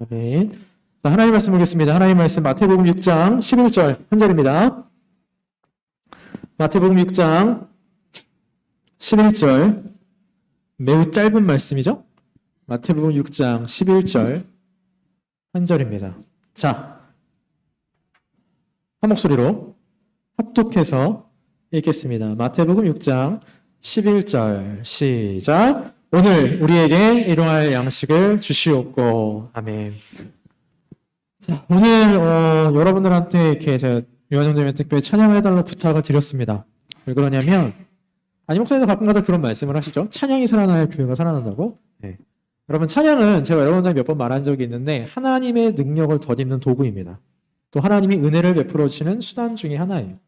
아멘. 자, 하나님 말씀 보겠습니다. 하나님 말씀 마태복음 6장 11절 한 절입니다. 마태복음 6장 11절 매우 짧은 말씀이죠? 마태복음 6장 11절 한 절입니다. 자, 한 목소리로 합독해서 읽겠습니다. 마태복음 6장 11절 시작. 오늘 우리에게 일용할 양식을 주시옵고 아멘. 자, 오늘 어, 여러분들한테 이렇게 제가 유한영재님 특별히 찬양해달라고 부탁을 드렸습니다. 왜 그러냐면 담임 목사님도 가끔가다 그런 말씀을 하시죠. 찬양이 살아나야 교회가 살아난다고. 네. 여러분 찬양은 제가 여러분들 몇번 말한 적이 있는데 하나님의 능력을 덧입는 도구입니다. 또 하나님이 은혜를 베풀어 주시는 수단 중에 하나예요.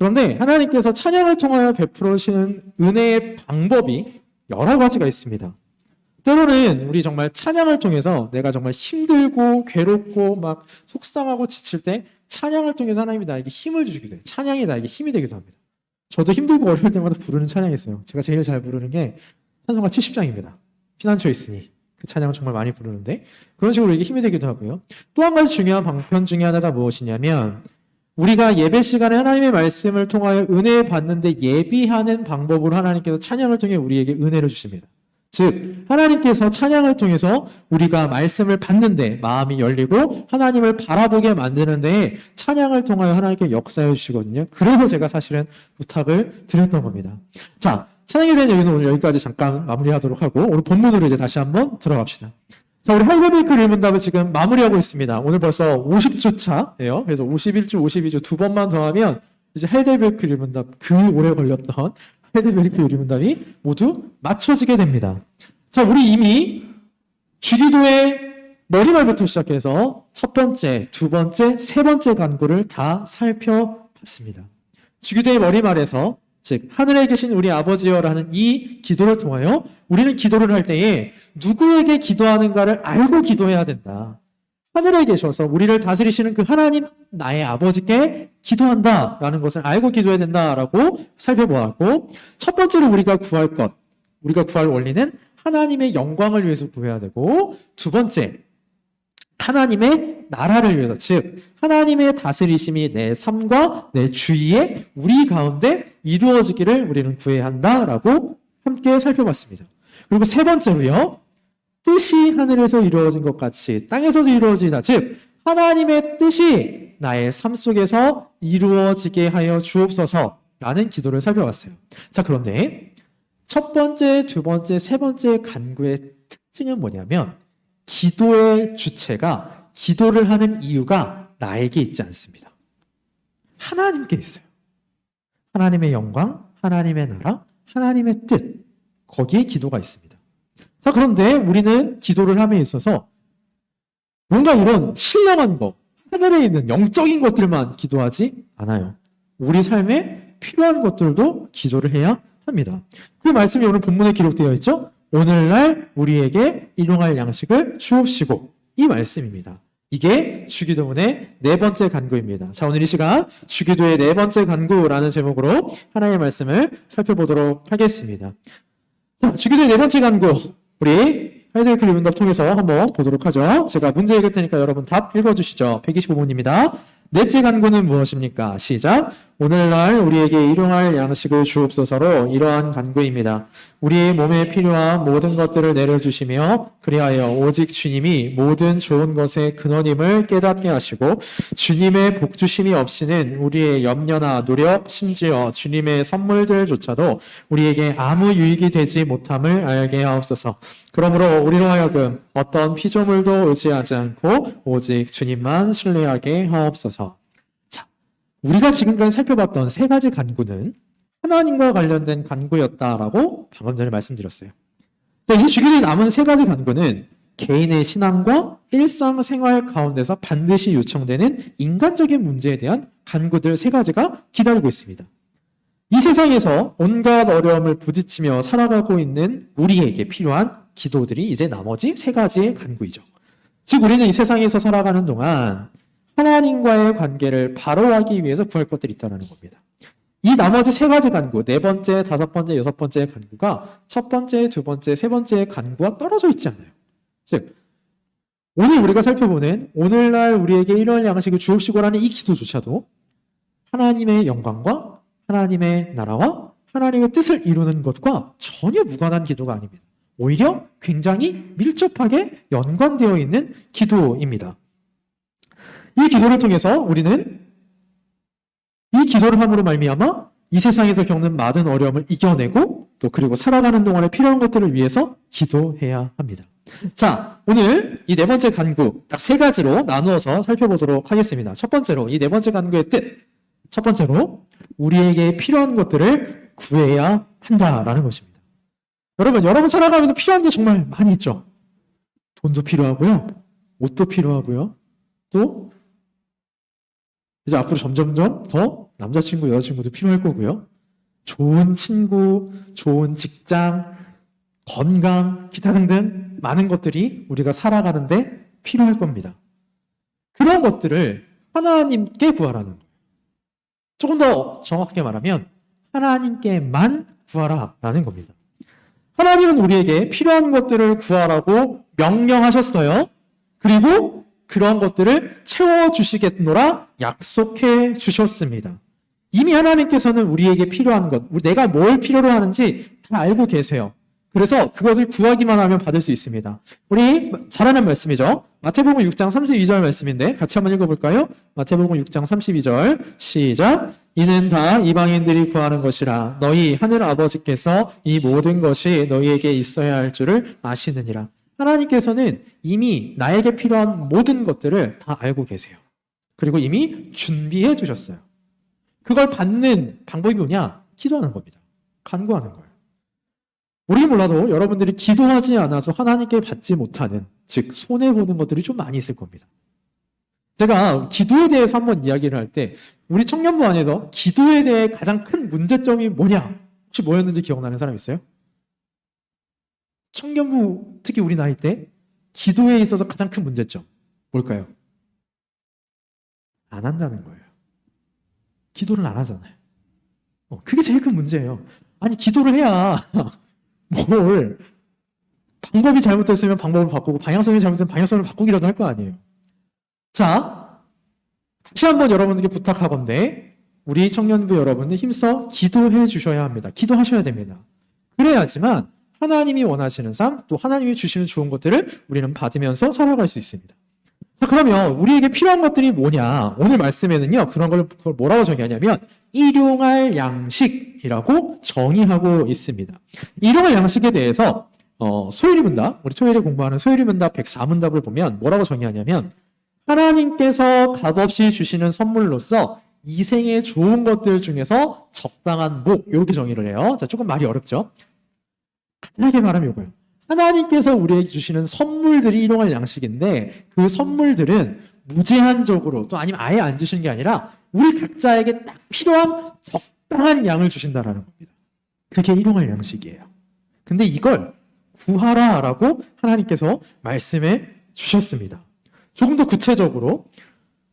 그런데 하나님께서 찬양을 통하여 베풀어 주시는 은혜의 방법이 여러 가지가 있습니다. 때로는 우리 정말 찬양을 통해서 내가 정말 힘들고 괴롭고 막 속상하고 지칠 때 찬양을 통해서 하나님이 나에게 힘을 주기도 해요. 찬양이 나에게 힘이 되기도 합니다. 저도 힘들고 어려울 때마다 부르는 찬양이 있어요. 제가 제일 잘 부르는 게 찬송가 70장입니다. 피난처 있으니 그 찬양을 정말 많이 부르는데 그런 식으로 이게 힘이 되기도 하고요. 또 한 가지 중요한 방편 중에 하나가 무엇이냐면 우리가 예배 시간에 하나님의 말씀을 통하여 은혜 받는데 예비하는 방법으로 하나님께서 찬양을 통해 우리에게 은혜를 주십니다. 즉 하나님께서 찬양을 통해서 우리가 말씀을 받는데 마음이 열리고 하나님을 바라보게 만드는데 찬양을 통하여 하나님께 역사해 주시거든요. 그래서 제가 사실은 부탁을 드렸던 겁니다. 자, 찬양에 대한 얘기는 오늘 여기까지 잠깐 마무리하도록 하고 오늘 본문으로 이제 다시 한번 들어갑시다. 자, 우리 할배베이크 리문답을 지금 마무리하고 있습니다. 오늘 벌써 50주 차예요. 그래서 51주, 52주 두 번만 더 하면 이제 헤데베이크 리문답 그 오래 걸렸던 헤데베이크 리문답이 모두 맞춰지게 됩니다. 자, 우리 이미 주기도의 머리말부터 시작해서 첫 번째, 두 번째, 세 번째 간구를 다 살펴봤습니다. 주기도의 머리말에서 즉 하늘에 계신 우리 아버지여라는 이 기도를 통하여 우리는 기도를 할 때에 누구에게 기도하는가를 알고 기도해야 된다. 하늘에 계셔서 우리를 다스리시는 그 하나님 나의 아버지께 기도한다라는 것을 알고 기도해야 된다라고 살펴보았고 첫 번째로 우리가 구할 것 우리가 구할 원리는 하나님의 영광을 위해서 구해야 되고 두 번째 하나님의 나라를 위해서 즉 하나님의 다스리심이 내 삶과 내 주위에 우리 가운데 이루어지기를 우리는 구해야 한다라고 함께 살펴봤습니다. 그리고 세 번째로요. 뜻이 하늘에서 이루어진 것 같이 땅에서도 이루어지다. 즉 하나님의 뜻이 나의 삶 속에서 이루어지게 하여 주옵소서라는 기도를 살펴봤어요. 자, 그런데 첫 번째, 두 번째, 세 번째 간구의 특징은 뭐냐면 기도의 주체가 기도를 하는 이유가 나에게 있지 않습니다. 하나님께 있어요. 하나님의 영광, 하나님의 나라, 하나님의 뜻, 거기에 기도가 있습니다. 자, 그런데 우리는 기도를 함에 있어서 뭔가 이런 신령한 것, 하늘에 있는 영적인 것들만 기도하지 않아요. 우리 삶에 필요한 것들도 기도를 해야 합니다. 그 말씀이 오늘 본문에 기록되어 있죠? 오늘날 우리에게 일용할 양식을 주옵시고 이 말씀입니다. 이게 주기도문의 네 번째 간구입니다. 자, 오늘 이 시간 주기도의 네 번째 간구라는 제목으로 하나님의 말씀을 살펴보도록 하겠습니다. 자, 주기도의 네 번째 간구. 우리 하이드리크 리문답 통해서 한번 보도록 하죠. 제가 문제 읽을 테니까 여러분 답 읽어주시죠. 125번입니다. 넷째 간구는 무엇입니까? 시작. 오늘날 우리에게 일용할 양식을 주옵소서로 이러한 간구입니다. 우리의 몸에 필요한 모든 것들을 내려주시며 그리하여 오직 주님이 모든 좋은 것의 근원임을 깨닫게 하시고 주님의 복주심이 없이는 우리의 염려나 노력 심지어 주님의 선물들조차도 우리에게 아무 유익이 되지 못함을 알게 하옵소서. 그러므로 우리로 하여금 어떤 피조물도 의지하지 않고 오직 주님만 신뢰하게 하옵소서. 자, 우리가 지금까지 살펴봤던 세 가지 간구는 하나님과 관련된 간구였다라고 방금 전에 말씀드렸어요. 이 주기도에 남은 세 가지 간구는 개인의 신앙과 일상생활 가운데서 반드시 요청되는 인간적인 문제에 대한 간구들 세 가지가 기다리고 있습니다. 이 세상에서 온갖 어려움을 부딪히며 살아가고 있는 우리에게 필요한 기도들이 이제 나머지 세 가지의 간구이죠. 즉, 우리는 이 세상에서 살아가는 동안 하나님과의 관계를 바로하기 위해서 구할 것들이 있다는 겁니다. 이 나머지 세 가지 간구, 네 번째, 다섯 번째, 여섯 번째 간구가 첫 번째, 두 번째, 세 번째 간구와 떨어져 있지 않아요. 즉, 오늘 우리가 살펴보는 오늘날 우리에게 일월 양식을 주옵시고라는 이 기도조차도 하나님의 영광과 하나님의 나라와 하나님의 뜻을 이루는 것과 전혀 무관한 기도가 아닙니다. 오히려 굉장히 밀접하게 연관되어 있는 기도입니다. 이 기도를 통해서 우리는 이 기도를 함으로 말미암아 이 세상에서 겪는 많은 어려움을 이겨내고 또 그리고 살아가는 동안에 필요한 것들을 위해서 기도해야 합니다. 자, 오늘 이 네 번째 간구 딱 세 가지로 나누어서 살펴보도록 하겠습니다. 첫 번째로 이 네 번째 간구의 뜻. 첫 번째로 우리에게 필요한 것들을 구해야 한다라는 것입니다. 여러분, 여러분 살아가면서 필요한 게 정말 많이 있죠. 돈도 필요하고요. 옷도 필요하고요. 또 이제 앞으로 점점점 더 남자친구, 여자친구도 필요할 거고요. 좋은 친구, 좋은 직장, 건강, 기타 등등 많은 것들이 우리가 살아가는데 필요할 겁니다. 그런 것들을 하나님께 구하라는 거예요. 조금 더 정확하게 말하면 하나님께만 구하라라는 겁니다. 하나님은 우리에게 필요한 것들을 구하라고 명령하셨어요. 그리고 그런 것들을 채워주시겠노라 약속해 주셨습니다. 이미 하나님께서는 우리에게 필요한 것, 내가 뭘 필요로 하는지 다 알고 계세요. 그래서 그것을 구하기만 하면 받을 수 있습니다. 우리 잘하는 말씀이죠. 마태복음 6장 32절 말씀인데 같이 한번 읽어볼까요? 마태복음 6장 32절 시작. 이는 다 이방인들이 구하는 것이라 너희 하늘 아버지께서 이 모든 것이 너희에게 있어야 할 줄을 아시느니라. 하나님께서는 이미 나에게 필요한 모든 것들을 다 알고 계세요. 그리고 이미 준비해 두셨어요. 그걸 받는 방법이 뭐냐? 기도하는 겁니다. 간구하는 거예요. 우리 몰라도 여러분들이 기도하지 않아서 하나님께 받지 못하는, 즉, 손해보는 것들이 좀 많이 있을 겁니다. 제가 기도에 대해서 한번 이야기를 할 때, 우리 청년부 안에서 기도에 대해 가장 큰 문제점이 뭐냐? 혹시 뭐였는지 기억나는 사람 있어요? 청년부, 특히 우리 나이 때, 기도에 있어서 가장 큰 문제점, 뭘까요? 안 한다는 거예요. 기도를 안 하잖아요. 어, 그게 제일 큰 문제예요. 아니, 기도를 해야 뭘 방법이 잘못됐으면 방법을 바꾸고 방향성이 잘못되면 방향성을 바꾸기라도 할 거 아니에요. 자, 다시 한번 여러분들께 부탁하건데 우리 청년부 여러분들 힘써 기도해 주셔야 합니다. 기도하셔야 됩니다. 그래야지만 하나님이 원하시는 삶, 또 하나님이 주시는 좋은 것들을 우리는 받으면서 살아갈 수 있습니다. 자, 그러면 우리에게 필요한 것들이 뭐냐? 오늘 말씀에는요, 그런 걸 뭐라고 정의하냐면, 일용할 양식이라고 정의하고 있습니다. 일용할 양식에 대해서, 어, 소율이 문답, 우리 토요일에 공부하는 소율이 문답 104문답을 보면 뭐라고 정의하냐면, 하나님께서 값없이 주시는 선물로서 이 생에 좋은 것들 중에서 적당한 목, 이렇게 정의를 해요. 자, 조금 말이 어렵죠? 간단하게 말하면 이거예요. 하나님께서 우리에게 주시는 선물들이 일용할 양식인데 그 선물들은 무제한적으로 또 아니면 아예 안 주시는 게 아니라 우리 각자에게 딱 필요한 적당한 양을 주신다라는 겁니다. 그게 일용할 양식이에요. 근데 이걸 구하라라고 하나님께서 말씀해 주셨습니다. 조금 더 구체적으로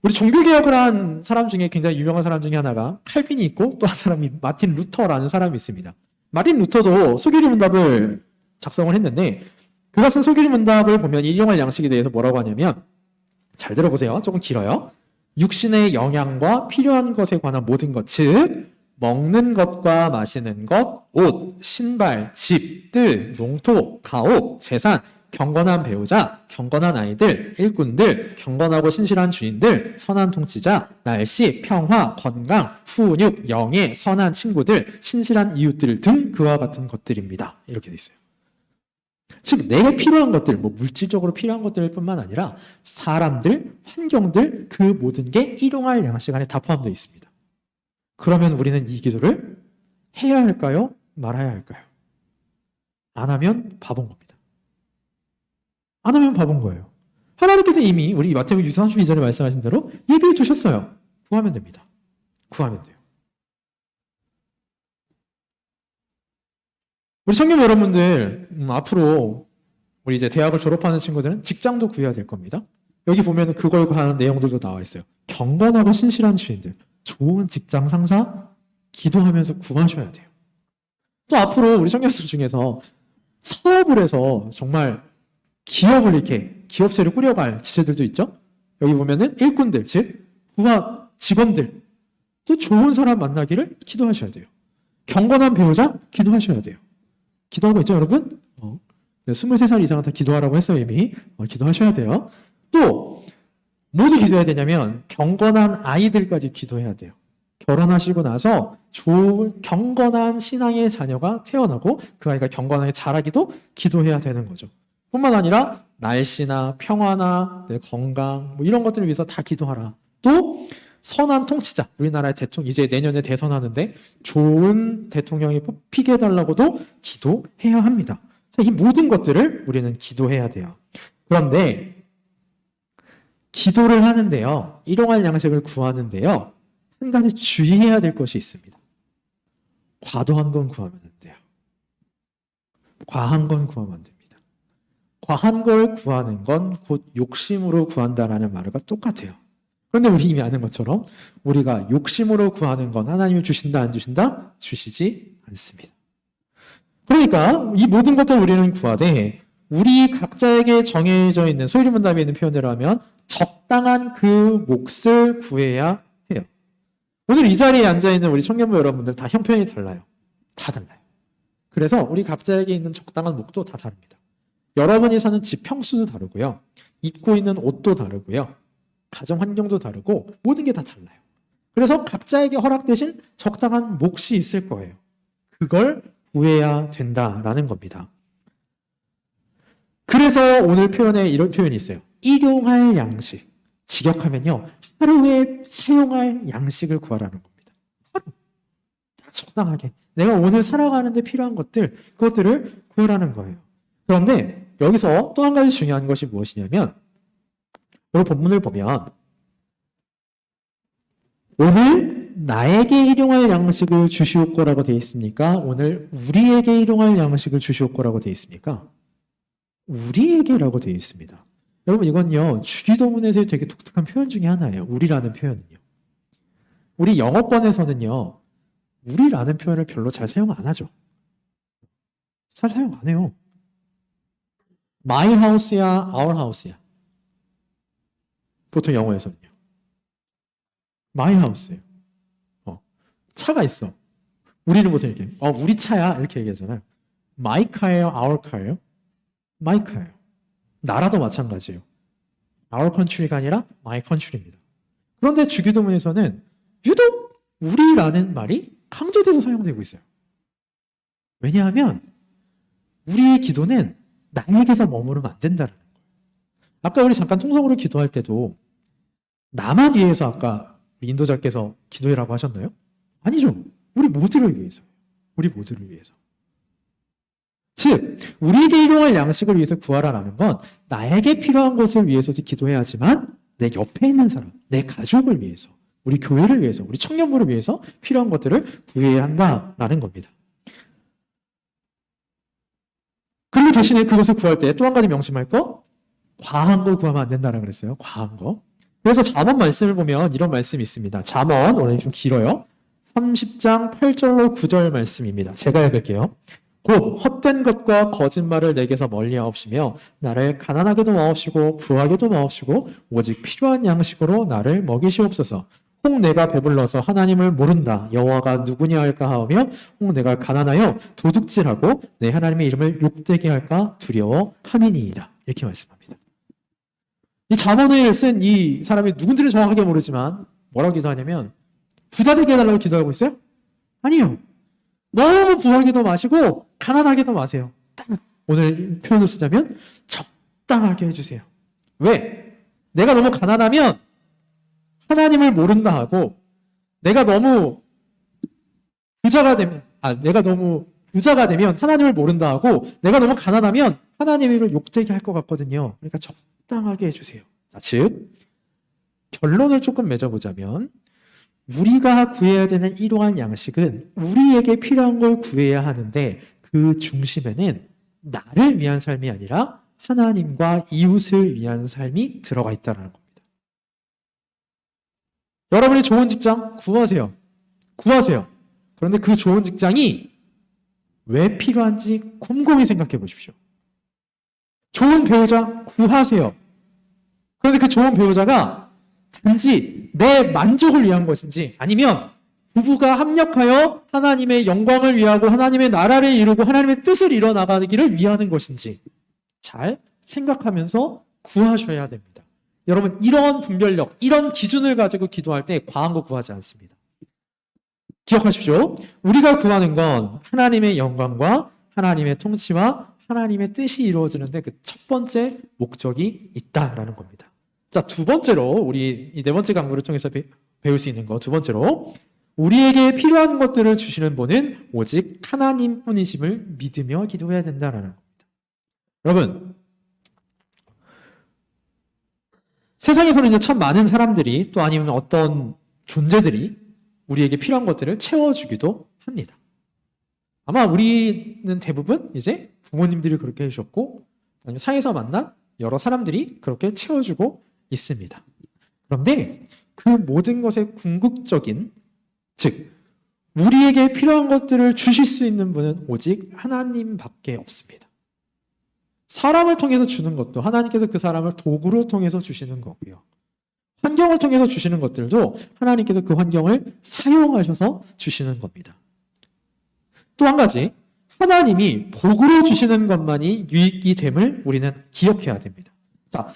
우리 종교개혁을 한 사람 중에 굉장히 유명한 사람 중에 하나가 칼빈이 있고 또 한 사람이 마틴 루터라는 사람이 있습니다. 마틴 루터도 소규리 문답을 작성을 했는데 그가 쓴 소규리 문답을 보면 일용할 양식에 대해서 뭐라고 하냐면 잘 들어보세요. 조금 길어요. 육신의 영양과 필요한 것에 관한 모든 것, 즉 먹는 것과 마시는 것, 옷, 신발, 집, 뜰, 농토, 가옥, 재산, 경건한 배우자, 경건한 아이들, 일꾼들, 경건하고 신실한 주인들, 선한 통치자, 날씨, 평화, 건강, 훈육, 영예, 선한 친구들, 신실한 이웃들 등 그와 같은 것들입니다. 이렇게 돼 있어요. 즉 내게 필요한 것들, 뭐 물질적으로 필요한 것들 뿐만 아니라 사람들, 환경들 그 모든 게 일용할 양식 안에 다 포함되어 있습니다. 그러면 우리는 이 기도를 해야 할까요? 말아야 할까요? 안 하면 바본 겁니다. 안 하면 바본 거예요. 하나님께서 이미 우리 마태복음 6 32절에 말씀하신 대로 예비해 두셨어요. 구하면 됩니다. 구하면 돼요. 우리 청년 여러분들 음, 앞으로 우리 이제 대학을 졸업하는 친구들은 직장도 구해야 될 겁니다. 여기 보면 그걸 하는 내용들도 나와 있어요. 경건하고 신실한 주인들, 좋은 직장 상사 기도하면서 구하셔야 돼요. 또 앞으로 우리 청년들 중에서 사업을 해서 정말 기업을 이렇게 기업체를 꾸려갈 지체들도 있죠. 여기 보면은 일꾼들, 즉 부하 직원들 또 좋은 사람 만나기를 기도하셔야 돼요. 경건한 배우자 기도하셔야 돼요. 기도하고 있죠, 여러분? 어. 23살 이상은 다 기도하라고 했어요, 이미. 어, 기도하셔야 돼요. 또 모두 기도해야 되냐면 경건한 아이들까지 기도해야 돼요. 결혼하시고 나서 좋은 경건한 신앙의 자녀가 태어나고 그 아이가 경건하게 자라기도 기도해야 되는 거죠. 뿐만 아니라 날씨나 평화나 내 건강 뭐 이런 것들을 위해서 다 기도하라. 또 선한 통치자 우리나라의 대통령 이제 내년에 대선하는데 좋은 대통령이 뽑히게 해달라고도 기도해야 합니다. 자, 이 모든 것들을 우리는 기도해야 돼요. 그런데 기도를 하는데요, 일용할 양식을 구하는데요, 한 가지 주의해야 될 것이 있습니다. 과도한 건 구하면 안 돼요. 과한 건 구하면 안 됩니다. 과한 걸 구하는 건 곧 욕심으로 구한다라는 말과 똑같아요. 그런데 우리 이미 아는 것처럼 우리가 욕심으로 구하는 건 하나님이 주신다 안 주신다? 주시지 않습니다. 그러니까 이 모든 것들 우리는 구하되 우리 각자에게 정해져 있는 소유문답에 있는 표현대로 하면 적당한 그 몫을 구해야 해요. 오늘 이 자리에 앉아 있는 우리 청년부 여러분들 다 형편이 달라요. 다 달라요. 그래서 우리 각자에게 있는 적당한 몫도 다 다릅니다. 여러분이 사는 집 평수도 다르고요. 입고 있는 옷도 다르고요. 가정 환경도 다르고 모든 게 다 달라요. 그래서 각자에게 허락되신 적당한 몫이 있을 거예요. 그걸 구해야 된다라는 겁니다. 그래서 오늘 표현에 이런 표현이 있어요. 일용할 양식. 직역하면요. 하루에 사용할 양식을 구하라는 겁니다. 하루. 딱 적당하게. 내가 오늘 살아가는데 필요한 것들, 그것들을 구하라는 거예요. 그런데 여기서 또 한 가지 중요한 것이 무엇이냐면, 오늘 본문을 보면, 오늘 나에게 일용할 양식을 주시옵 거라고 되어 있습니까? 오늘 우리에게 일용할 양식을 주시옵 거라고 되어 있습니까? 우리에게라고 되어 있습니다. 여러분 이건요 주기도문에서의 되게 독특한 표현 중에 하나예요. 우리라는 표현은요. 우리 영어권에서는요 우리라는 표현을 별로 잘 사용 안 하죠. 잘 사용 안 해요. My house야, our house야. 보통 영어에서는요. My house예요. 어, 차가 있어. 우리는 보통 이렇게 어 우리 차야 이렇게 얘기하잖아요. My car예요, our car예요? My car예요. 나라도 마찬가지예요. Our country가 아니라 my country입니다. 그런데 주기도문에서는 유독 우리라는 말이 강조돼서 사용되고 있어요. 왜냐하면 우리의 기도는 나에게서 머무르면 안 된다는 거예요. 아까 우리 잠깐 통성으로 기도할 때도 나만 위해서 아까 인도자께서 기도해라고 하셨나요? 아니죠. 우리 모두를 위해서. 우리 모두를 위해서. 즉, 우리에게 일용할 양식을 위해서 구하라라는 건 나에게 필요한 것을 위해서도 기도해야 하지만 내 옆에 있는 사람, 내 가족을 위해서, 우리 교회를 위해서, 우리 청년부를 위해서 필요한 것들을 구해야 한다라는 겁니다. 그리고 대신에 그것을 구할 때 또 한 가지 명심할 거, 과한 걸 구하면 안 된다라고 그랬어요. 과한 거. 그래서 잠언 말씀을 보면 이런 말씀이 있습니다. 잠언 오늘 좀 길어요. 30장 8절로 9절 말씀입니다. 제가 읽을게요. 곧 헛된 것과 거짓말을 내게서 멀리하옵시며 나를 가난하게도 마옵시고 부하게도 마옵시고 오직 필요한 양식으로 나를 먹이시옵소서. 혹 내가 배불러서 하나님을 모른다 여호와가 누구냐 할까 하며 혹 내가 가난하여 도둑질하고 내 하나님의 이름을 욕되게 할까 두려워 함이니이다 이렇게 말씀합니다. 이 잠언을 쓴 이 사람이 누군지는 정확하게 모르지만 뭐라고 기도하냐면 부자 되게 해달라고 기도하고 있어요? 아니요. 너무 부하게도 마시고 가난하게도 마세요. 딱 오늘 표현을 쓰자면 적당하게 해주세요. 왜? 내가 너무 가난하면 하나님을 모른다 하고 내가 너무 부자가 되면 아 내가 너무 부자가 되면 하나님을 모른다 하고 내가 너무 가난하면 하나님을 욕되게 할 것 같거든요. 그러니까 적당하게 해주세요. 자, 즉 결론을 조금 맺어보자면 우리가 구해야 되는 일용할 양식은 우리에게 필요한 걸 구해야 하는데 그 중심에는 나를 위한 삶이 아니라 하나님과 이웃을 위한 삶이 들어가 있다는 겁니다. 여러분이 좋은 직장 구하세요. 구하세요. 그런데 그 좋은 직장이 왜 필요한지 곰곰이 생각해 보십시오. 좋은 배우자 구하세요. 그런데 그 좋은 배우자가 단지 내 만족을 위한 것인지 아니면 부부가 합력하여 하나님의 영광을 위하고 하나님의 나라를 이루고 하나님의 뜻을 이뤄 나가기를 위하는 것인지 잘 생각하면서 구하셔야 됩니다. 여러분 이런 분별력, 이런 기준을 가지고 기도할 때 과한 거 구하지 않습니다. 기억하십시오. 우리가 구하는 건 하나님의 영광과 하나님의 통치와 하나님의 뜻이 이루어지는데 그 첫 번째 목적이 있다라는 겁니다. 자, 두 번째로 우리 이 네 번째 강구를 통해서 배, 배울 수 있는 거 두 번째로 우리에게 필요한 것들을 주시는 분은 오직 하나님뿐이심을 믿으며 기도해야 된다라는 겁니다. 여러분 세상에서는 이제 참 많은 사람들이 또 아니면 어떤 존재들이 우리에게 필요한 것들을 채워주기도 합니다. 아마 우리는 대부분 이제 부모님들이 그렇게 해주셨고 사회에서 만난 여러 사람들이 그렇게 채워주고 있습니다. 그런데 그 모든 것의 궁극적인 즉 우리에게 필요한 것들을 주실 수 있는 분은 오직 하나님밖에 없습니다. 사람을 통해서 주는 것도 하나님께서 그 사람을 도구로 통해서 주시는 거고요. 환경을 통해서 주시는 것들도 하나님께서 그 환경을 사용하셔서 주시는 겁니다. 또 한 가지, 하나님이 복으로 주시는 것만이 유익이 됨을 우리는 기억해야 됩니다. 자,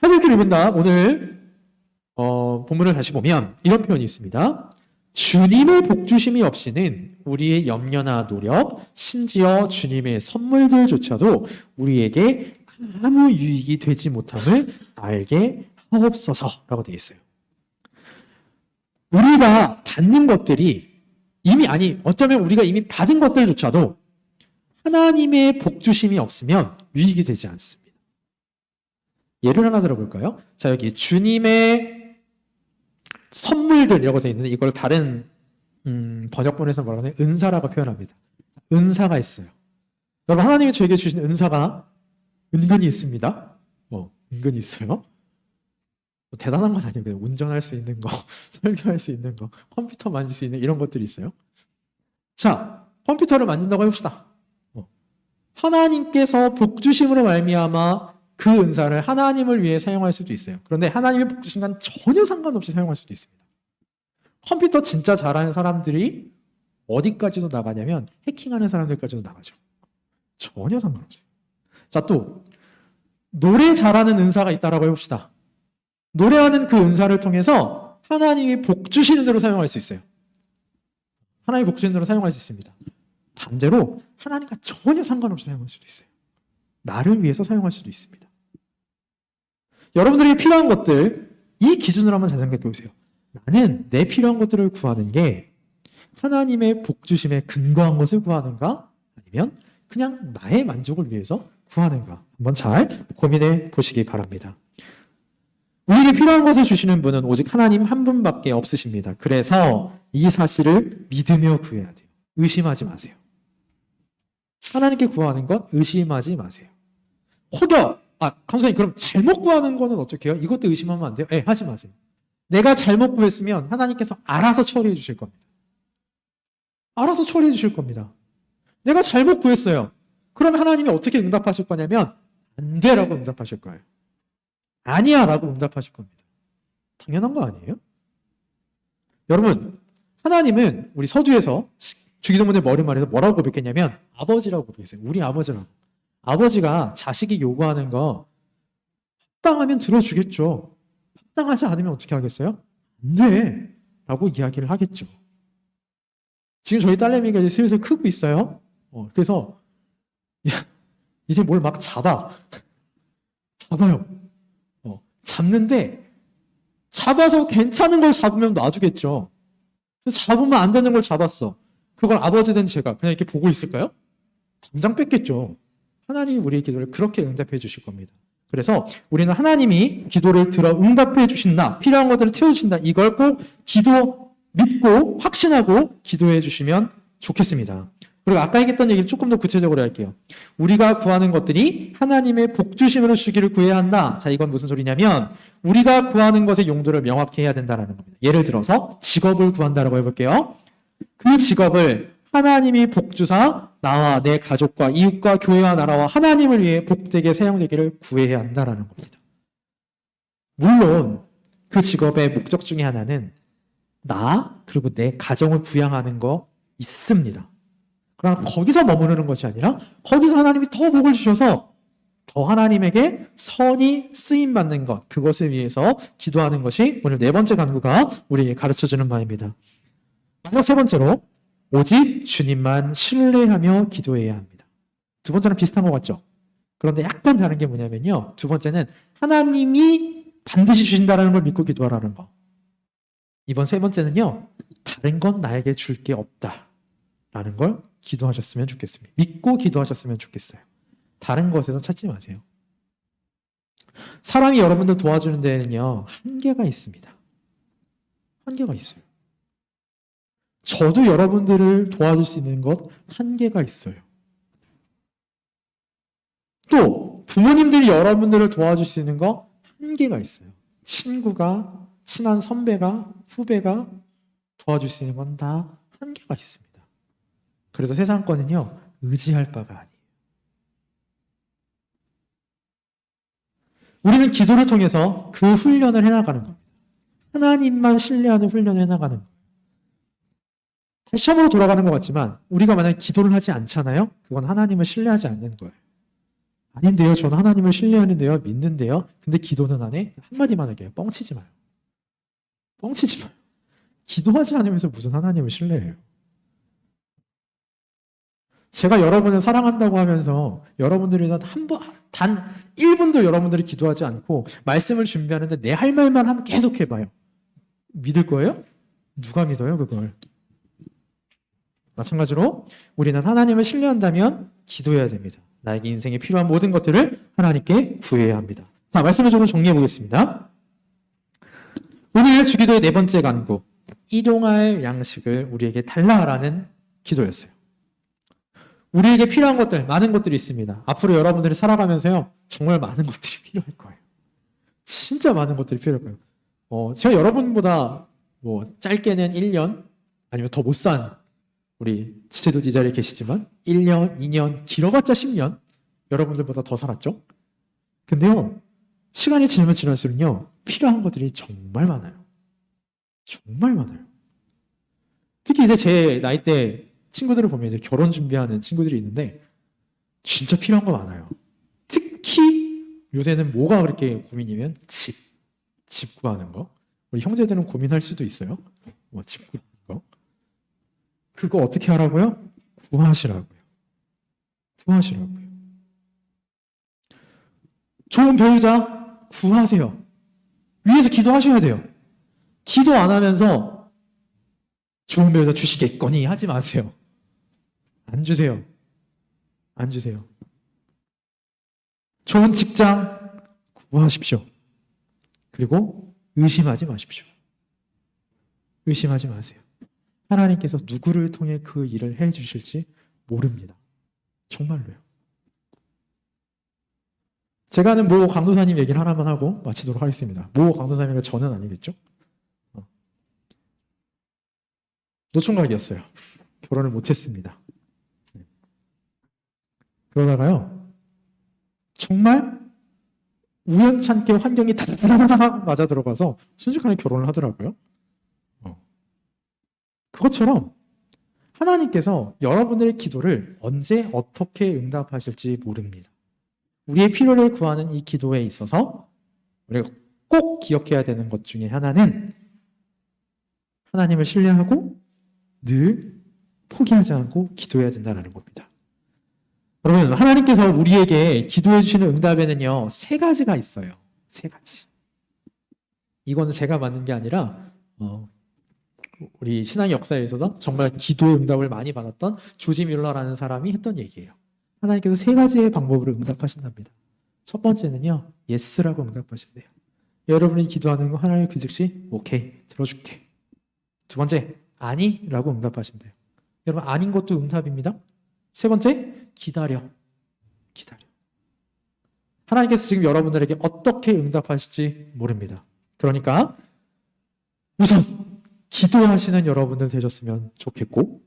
하늘길 입은다. 오늘 어, 본문을 다시 보면 이런 표현이 있습니다. 주님의 복주심이 없이는 우리의 염려나 노력, 심지어 주님의 선물들조차도 우리에게 아무 유익이 되지 못함을 알게 하옵소서라고 되어 있어요. 우리가 받는 것들이 이미 아니 어쩌면 우리가 이미 받은 것들조차도 하나님의 복주심이 없으면 유익이 되지 않습니다. 예를 하나 들어볼까요? 자 여기 주님의 선물들이라고 되어 있는데 이걸 다른 음, 번역본에서 뭐라고 하냐 은사라고 표현합니다. 은사가 있어요. 여러분 하나님이 저에게 주신 은사가 은근히 있습니다. 뭐 은근히 있어요. 뭐 대단한 건 그냥 운전할 수 있는 거, 설교할 수 있는 거, 컴퓨터 만질 수 있는 이런 것들이 있어요. 자, 컴퓨터를 만진다고 해봅시다. 어. 하나님께서 복주심으로 말미암아 그 은사를 하나님을 위해 사용할 수도 있어요. 그런데 하나님의 복주심과는 전혀 상관없이 사용할 수도 있습니다. 컴퓨터 진짜 잘하는 사람들이 어디까지도 나가냐면 해킹하는 사람들까지도 나가죠. 전혀 상관없어요. 자, 또 노래 잘하는 은사가 있다라고 해봅시다. 노래하는 그 은사를 통해서 하나님이 복 주시는 대로 사용할 수 있어요. 하나님이 복 주시는 대로 사용할 수 있습니다. 반대로 하나님과 전혀 상관없이 사용할 수도 있어요. 나를 위해서 사용할 수도 있습니다. 여러분들이 필요한 것들 이 기준으로 한번 잘 생각해 보세요. 나는 내 필요한 것들을 구하는 게 하나님의 복 주심에 근거한 것을 구하는가 아니면 그냥 나의 만족을 위해서 구하는가 한번 잘 고민해 보시기 바랍니다. 우리에게 필요한 것을 주시는 분은 오직 하나님 한 분밖에 없으십니다. 그래서 이 사실을 믿으며 구해야 돼요. 의심하지 마세요. 하나님께 구하는 것 의심하지 마세요. 혹여 아 감사님 그럼 잘못 구하는 거는 어떻게 해요? 이것도 의심하면 안 돼요? 예, 하지 마세요. 내가 잘못 구했으면 하나님께서 알아서 처리해 주실 겁니다. 알아서 처리해 주실 겁니다. 내가 잘못 구했어요. 그러면 하나님이 어떻게 응답하실 거냐면 안 돼 라고 응답하실 거예요. 아니야 라고 응답하실 겁니다. 당연한 거 아니에요? 여러분, 하나님은 우리 서두에서 주기도문의 머리말에서 뭐라고 고백했냐면 아버지라고 고백했어요. 우리 아버지라고. 아버지가 자식이 요구하는 거 합당하면 들어주겠죠. 합당하지 않으면 어떻게 하겠어요? 안 돼. 라고 이야기를 하겠죠. 지금 저희 딸내미가 이제 슬슬 크고 있어요. 어, 그래서 야, 이제 뭘 막 잡아. 잡아요. 어, 잡는데 잡아서 괜찮은 걸 잡으면 놔주겠죠. 잡으면 안 되는 걸 잡았어. 그걸 아버지 된 제가 그냥 이렇게 보고 있을까요? 당장 뺏겠죠. 하나님이 우리의 기도를 그렇게 응답해 주실 겁니다. 그래서 우리는 하나님이 기도를 들어 응답해 주신다. 필요한 것들을 채워주신다. 이걸 꼭 기도 믿고 확신하고 기도해 주시면 좋겠습니다. 그리고 아까 얘기했던 얘기를 조금 더 구체적으로 할게요. 우리가 구하는 것들이 하나님의 복주심으로 주기를 구해야 한다. 자, 이건 무슨 소리냐면 우리가 구하는 것의 용도를 명확히 해야 된다는 겁니다. 예를 들어서 직업을 구한다라고 해볼게요. 그 직업을 하나님이 복주사 나와 내 가족과 이웃과 교회와 나라와 하나님을 위해 복되게 사용되기를 구해야 한다라는 겁니다. 물론 그 직업의 목적 중에 하나는 나 그리고 내 가정을 부양하는 거 있습니다. 그러나 거기서 머무르는 것이 아니라 거기서 하나님이 더 복을 주셔서 더 하나님에게 선이 쓰임 받는 것 그것을 위해서 기도하는 것이 오늘 네 번째 간구가 우리에게 가르쳐 주는 바입니다. 마지막 세 번째로 오직 주님만 신뢰하며 기도해야 합니다. 두 번째는 비슷한 것 같죠? 그런데 약간 다른 게 뭐냐면요. 두 번째는 하나님이 반드시 주신다는 걸 믿고 기도하라는 거. 이번 세 번째는요. 다른 건 나에게 줄 게 없다. 라는 걸 기도하셨으면 좋겠습니다. 믿고 기도하셨으면 좋겠어요. 다른 것에서 찾지 마세요. 사람이 여러분들 도와주는 데는요. 한계가 있습니다. 한계가 있어요. 저도 여러분들을 도와줄 수 있는 것 한계가 있어요. 또 부모님들이 여러분들을 도와줄 수 있는 거 한계가 있어요. 친구가 친한 선배가 후배가 도와줄 수 있는 건 다 한계가 있습니다. 그래서 세상 거는요 의지할 바가 아니에요. 우리는 기도를 통해서 그 훈련을 해나가는 겁니다. 하나님만 신뢰하는 훈련을 해나가는 거예요. 다시 처음으로 돌아가는 것 같지만 우리가 만약 기도를 하지 않잖아요. 그건 하나님을 신뢰하지 않는 거예요. 아닌데요. 저는 하나님을 신뢰하는데요. 믿는데요. 근데 기도는 안 해? 한마디만 할게요. 뻥치지 마요. 뻥치지 마요. 기도하지 않으면서 무슨 하나님을 신뢰해요. 제가 여러분을 사랑한다고 하면서 여러분들이 한 번, 단 1분도 여러분들이 기도하지 않고 말씀을 준비하는데 내 할 말만 하면 계속 해봐요. 믿을 거예요? 누가 믿어요, 그걸? 마찬가지로 우리는 하나님을 신뢰한다면 기도해야 됩니다. 나에게 인생에 필요한 모든 것들을 하나님께 구해야 합니다. 자, 말씀을 조금 정리해 보겠습니다. 오늘 주기도의 네 번째 간구, 일용할 양식을 우리에게 달라라는 기도였어요. 우리에게 필요한 것들, 많은 것들이 있습니다. 앞으로 여러분들이 살아가면서요, 정말 많은 것들이 필요할 거예요. 진짜 많은 것들이 필요할 거예요. 어, 제가 여러분보다 뭐 짧게는 1년, 아니면 더 못 산 우리 지체도 이 자리에 계시지만 1년, 2년, 길어봤자 10년 여러분들보다 더 살았죠? 근데요, 시간이 지나면 지날수록요, 필요한 것들이 정말 많아요. 정말 많아요. 특히 이제 제 나이 때 친구들을 보면 이제 결혼 준비하는 친구들이 있는데 진짜 필요한 거 많아요. 특히 요새는 뭐가 그렇게 고민이면 집, 집 구하는 거. 우리 형제들은 고민할 수도 있어요. 뭐 집 구하는 거. 그거 어떻게 하라고요? 구하시라고요. 구하시라고요. 좋은 배우자 구하세요. 위에서 기도하셔야 돼요. 기도 안 하면서 좋은 배우자 주시겠거니 하지 마세요. 안 주세요. 안 주세요. 좋은 직장 구하십시오. 그리고 의심하지 마십시오. 의심하지 마세요. 하나님께서 누구를 통해 그 일을 해 주실지 모릅니다. 정말로요. 제가 아는 모 강도사님 얘기를 하나만 하고 마치도록 하겠습니다. 모 강도사님이 저는 아니겠죠? 어. 노총각이었어요. 결혼을 못했습니다. 그러다가요, 정말 우연찮게 환경이 다다다다다 맞아 들어가서 순식간에 결혼을 하더라고요. 어. 그것처럼 하나님께서 여러분들의 기도를 언제 어떻게 응답하실지 모릅니다. 우리의 필요를 구하는 이 기도에 있어서 우리가 꼭 기억해야 되는 것 중에 하나는 하나님을 신뢰하고 늘 포기하지 않고 기도해야 된다는 겁니다. 여러분, 하나님께서 우리에게 기도해 주시는 응답에는요, 세 가지가 있어요. 세 가지. 이거는 제가 만든 게 아니라, 어, 우리 신앙 역사에 있어서 정말 기도의 응답을 많이 받았던 조지 뮬러라는 사람이 했던 얘기예요. 하나님께서 세 가지의 방법으로 응답하신답니다. 첫 번째는요, 예스라고 응답하신대요. 여러분이 기도하는 거 하나님 그 즉시 오케이 들어줄게. 두 번째 아니라고 응답하신대요. 여러분 아닌 것도 응답입니다. 세 번째 기다려, 기다려. 하나님께서 지금 여러분들에게 어떻게 응답하실지 모릅니다. 그러니까 우선 기도하시는 여러분들 되셨으면 좋겠고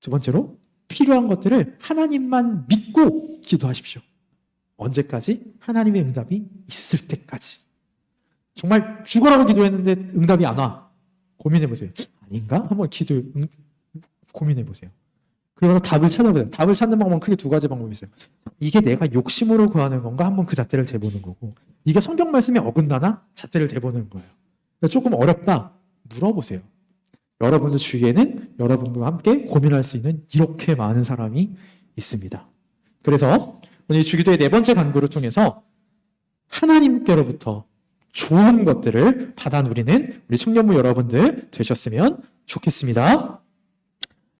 두 번째로 필요한 것들을 하나님만 믿고 기도하십시오. 언제까지? 하나님의 응답이 있을 때까지. 정말 죽어라고 기도했는데 응답이 안 와. 고민해 보세요. 아닌가? 한번 기도 응, 고민해 보세요. 그리고 답을 찾아보세요. 답을 찾는 방법은 크게 두 가지 방법이 있어요. 이게 내가 욕심으로 구하는 건가? 한번 그 잣대를 대보는 거고. 이게 성경 말씀에 어긋나나? 잣대를 대보는 거예요. 그러니까 조금 어렵다. 물어보세요. 여러분들 주위에는 여러분과 함께 고민할 수 있는 이렇게 많은 사람이 있습니다. 그래서 오늘 주기도의 네 번째 간구를 통해서 하나님께로부터 좋은 것들을 받아 누리는 우리 청년부 여러분들 되셨으면 좋겠습니다.